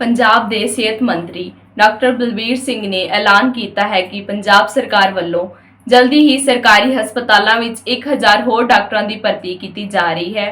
ਪੰਜਾਬ ਦੇ ਸਿਹਤ ਮੰਤਰੀ ਡਾਕਟਰ ਬਲਬੀਰ ਸਿੰਘ ਨੇ ਐਲਾਨ ਕੀਤਾ ਹੈ ਕਿ ਪੰਜਾਬ ਸਰਕਾਰ ਵੱਲੋਂ ਜਲਦੀ ਹੀ ਸਰਕਾਰੀ ਹਸਪਤਾਲਾਂ ਵਿੱਚ 1000 ਹੋਰ ਡਾਕਟਰਾਂ ਦੀ ਭਰਤੀ ਕੀਤੀ ਜਾ ਰਹੀ ਹੈ।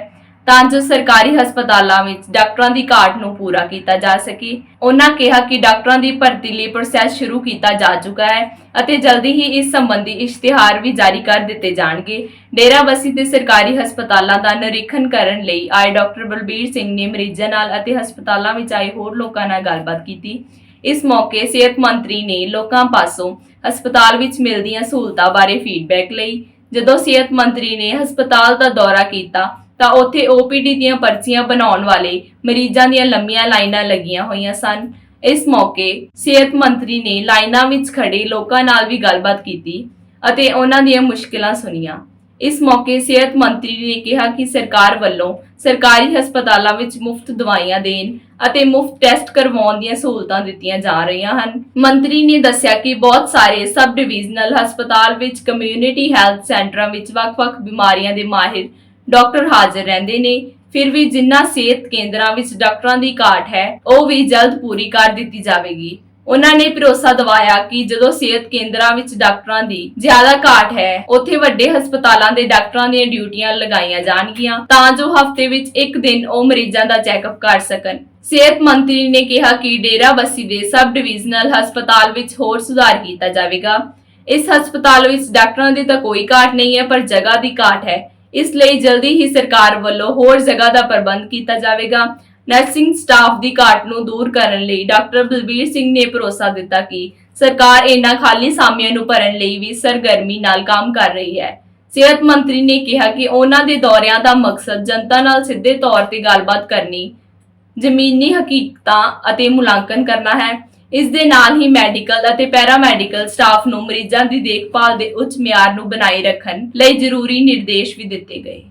ਤਾਂ ਜੋ ਸਰਕਾਰੀ ਹਸਪਤਾਲਾਂ ਵਿੱਚ ਡਾਕਟਰਾਂ ਦੀ ਘਾਟ ਨੂੰ ਪੂਰਾ ਕੀਤਾ ਜਾ ਸਕੇ। ਉਹਨਾਂ ਕਿਹਾ ਕਿ ਡਾਕਟਰਾਂ ਦੀ ਭਰਤੀ ਲਈ ਪ੍ਰੋਸੈਸ ਸ਼ੁਰੂ ਕੀਤਾ ਜਾ ਚੁੱਕਾ ਹੈ ਅਤੇ ਜਲਦੀ ਹੀ ਇਸ ਸੰਬੰਧੀ ਇਸ਼ਤਿਹਾਰ ਵੀ ਜਾਰੀ ਕਰ ਦਿੱਤੇ ਜਾਣਗੇ। ਡੇਰਾਬੱਸੀ ਦੇ ਸਰਕਾਰੀ ਹਸਪਤਾਲਾਂ ਦਾ ਨਿਰੀਖਣ ਕਰਨ ਲਈ ਆਏ ਡਾਕਟਰ ਬਲਬੀਰ ਸਿੰਘ ਨੇ ਮਰੀਜ਼ਾਂ ਨਾਲ ਅਤੇ ਹਸਪਤਾਲਾਂ ਵਿੱਚ ਆਏ ਹੋਰ ਲੋਕਾਂ ਨਾਲ ਗੱਲਬਾਤ ਕੀਤੀ। ਇਸ ਮੌਕੇ ਸਿਹਤ ਮੰਤਰੀ ਨੇ ਲੋਕਾਂ ਪਾਸੋਂ ਹਸਪਤਾਲ ਵਿੱਚ ਮਿਲਦੀਆਂ ਸਹੂਲਤਾਂ ਬਾਰੇ ਫੀਡਬੈਕ ਲਈ। ਜਦੋਂ ਸਿਹਤ ਮੰਤਰੀ ਨੇ ਹਸਪਤਾਲ ਦਾ ਦੌਰਾ ਕੀਤਾ ਤਾਂ ਉੱਥੇ OPD ਦੀਆਂ ਪਰਚੀਆਂ ਬਣਾਉਣ ਵਾਲੇ ਮਰੀਜ਼ਾਂ ਦੀਆਂ ਲੰਮੀਆਂ ਲਾਈਨਾਂ ਲੱਗੀਆਂ ਹੋਈਆਂ ਸਨ। ਇਸ ਮੌਕੇ ਸਿਹਤ ਮੰਤਰੀ ਨੇ ਲਾਈਨਾਂ ਵਿੱਚ ਖੜੇ ਲੋਕਾਂ ਨਾਲ ਵੀ ਗੱਲਬਾਤ ਕੀਤੀ ਅਤੇ ਉਹਨਾਂ ਦੀਆਂ ਮੁਸ਼ਕਿਲਾਂ ਸੁਣੀਆਂ। ਇਸ ਮੌਕੇ ਸਿਹਤ ਮੰਤਰੀ ਨੇ ਕਿਹਾ ਕਿ ਸਰਕਾਰ ਵੱਲੋਂ ਸਰਕਾਰੀ ਹਸਪਤਾਲਾਂ ਵਿੱਚ ਮੁਫਤ ਦਵਾਈਆਂ ਦੇਣ ਅਤੇ ਮੁਫਤ ਟੈਸਟ ਕਰਵਾਉਣ ਦੀਆਂ ਸਹੂਲਤਾਂ ਦਿੱਤੀਆਂ ਜਾ ਰਹੀਆਂ ਹਨ। ਮੰਤਰੀ ਨੇ ਦੱਸਿਆ ਕਿ ਬਹੁਤ ਸਾਰੇ ਸਬ ਡਿਵੀਜ਼ਨਲ ਹਸਪਤਾਲ ਵਿੱਚ ਕਮਿਊਨਿਟੀ ਹੈਲਥ ਸੈਂਟਰਾਂ ਵਿੱਚ ਵੱਖ-ਵੱਖ ਬਿਮਾਰੀਆਂ ਦੇ ਮਾਹਿਰ ਡਾਕਟਰ ਹਾਜ਼ਰ ਰਹਿੰਦੇ ਨੇ। ਫਿਰ ਵੀ ਜਿਨ੍ਹਾਂ ਸਿਹਤ ਕੇਂਦਰਾਂ ਵਿੱਚ ਡਾਕਟਰਾਂ ਦੀ ਘਾਟ ਹੈ, ਉਹ ਵੀ ਜਲਦ ਪੂਰੀ ਕਰ ਦਿੱਤੀ ਜਾਵੇਗੀ। ਉਹਨਾਂ ਨੇ ਭਰੋਸਾ ਦਿਵਾਇਆ ਕਿ ਜਦੋਂ ਸਿਹਤ ਕੇਂਦਰਾਂ ਵਿੱਚ ਡਾਕਟਰਾਂ ਦੀ ਜ਼ਿਆਦਾ ਘਾਟ ਹੈ, ਉੱਥੇ ਵੱਡੇ ਹਸਪਤਾਲਾਂ ਦੇ ਡਾਕਟਰਾਂ ਦੀਆਂ ਡਿਊਟੀਆਂ ਲਗਾਈਆਂ ਜਾਣਗੀਆਂ, ਤਾਂ ਜੋ ਹਫ਼ਤੇ ਵਿੱਚ ਇੱਕ ਦਿਨ ਉਹ ਮਰੀਜ਼ਾਂ ਦਾ ਚੈੱਕਅਪ ਕਰ ਸਕਣ। ਸਿਹਤ ਮੰਤਰੀ ਨੇ ਕਿਹਾ ਕਿ ਡੇਰਾ ਡੇਰਾਬੱਸੀ ਦੇ ਸਬ ਡਿਵੀਜ਼ਨਲ ਹਸਪਤਾਲ ਵਿੱਚ ਹੋਰ ਸੁਧਾਰ ਕੀਤਾ ਜਾਵੇਗਾ। ਇਸ ਹਸਪਤਾਲ ਵਿੱਚ ਡਾਕਟਰਾਂ ਦੀ ਤਾਂ ਕੋਈ ਘਾਟ ਨਹੀਂ ਹੈ, ਪਰ ਜਗ੍ਹਾ ਦੀ ਘਾਟ ਹੈ। ਇਸ ਲਈ ਜਲਦੀ ਹੀ ਸਰਕਾਰ ਵੱਲੋਂ ਹੋਰ ਜਗ੍ਹਾ ਦਾ ਪ੍ਰਬੰਧ ਕੀਤਾ ਜਾਵੇਗਾ। ਨਰਸਿੰਗ ਸਟਾਫ ਦੀ ਘਾਟ ਨੂੰ ਦੂਰ ਕਰਨ ਲਈ ਡਾਕਟਰ ਬਲਬੀਰ ਸਿੰਘ ਨੇ ਭਰੋਸਾ ਦਿੱਤਾ ਕਿ ਸਰਕਾਰ ਇਹਨਾਂ ਖਾਲੀ ਸਾਮਿਆਂ ਨੂੰ ਭਰਨ ਲਈ ਵੀ ਸਰਗਰਮੀ ਨਾਲ ਕੰਮ ਕਰ ਰਹੀ ਹੈ। ਸਿਹਤ ਮੰਤਰੀ ਨੇ ਕਿਹਾ ਕਿ ਉਹਨਾਂ ਦੇ ਦੌਰਿਆਂ ਦਾ ਮਕਸਦ ਜਨਤਾ ਨਾਲ ਸਿੱਧੇ ਤੌਰ ਤੇ ਗੱਲਬਾਤ ਕਰਨੀ, ਜ਼ਮੀਨੀ ਹਕੀਕਤਾਂ ਅਤੇ ਮੁਲਾਂਕਣ ਕਰਨਾ ਹੈ। ਇਸ ਦੇ ਨਾਲ ਹੀ ਮੈਡੀਕਲ ਅਤੇ ਪੈਰਾਮੈਡੀਕਲ ਸਟਾਫ ਨੂੰ ਮਰੀਜ਼ਾਂ ਦੀ ਦੇਖਭਾਲ ਦੇ ਉੱਚ ਮਿਆਰ ਨੂੰ ਬਣਾਈ ਰੱਖਣ ਲਈ ਜ਼ਰੂਰੀ ਨਿਰਦੇਸ਼ ਵੀ ਦਿੱਤੇ ਗਏ।